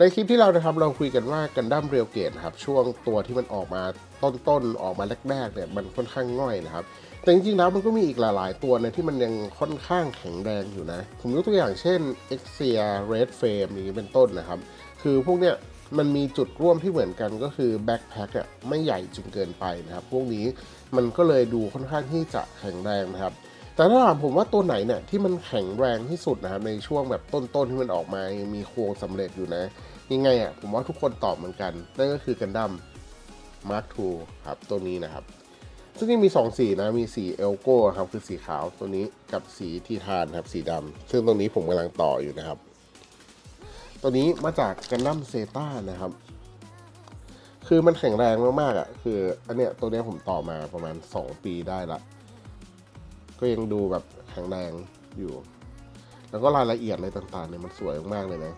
ในคลิปที่เรานะครับเราคุยกันว่ากันดั้มเรียวเกตครับช่วงตัวที่มันออกมาต้นๆออกมาแรกๆเนี่ยมันค่อนข้างง่อยนะครับ แต่จริงๆแล้วมันก็มีอีกหลายๆตัวนะที่มันยังค่อนข้างแข็งแรงอยู่นะ ผมยกตัวอย่างเช่น e x i a Red Frame นี้เป็นต้นนะครับ คือพวกเนี้ยมันมีจุดร่วมที่เหมือนกันก็คือแบ็คแพ็คอะไม่ใหญ่จนเกินไปนะครับ พวกนี้มันก็เลยดูค่อนข้างที่จะแข็งแรงนะครับ แต่ถ้าถามผมว่าตัวไหนเนี่ยที่มันแข็งแรงที่สุดนะครับในช่วงแบบต้นๆที่มันออกมายังมีโครงสำเร็จอยู่นะ ยังไงอะผมว่าทุกคนตอบเหมือนกัน นั่นก็คือกันดั้มมาร์คทูครับตัวนี้นะครับ ซึ่งมี 2 สีนะ มีสีเอลโก้ครับคือสีขาวตัวนี้กับสีทีทานครับสีดำซึ่งตรงนี้ผมกำลังต่ออยู่นะครับ ตัวนี้มาจากกันดั้มเซต้านะครับ คือมันแข็งแรงมากๆอะคืออันเนี้ยตัวเนี้ยผมต่อมาประมาณ 2 ปีได้ละ ก็ยังดูแบบแข็งแรงอยู่ แล้วก็รายละเอียดอะไรต่างๆเนี่ยมันสวยมากๆเลยนะ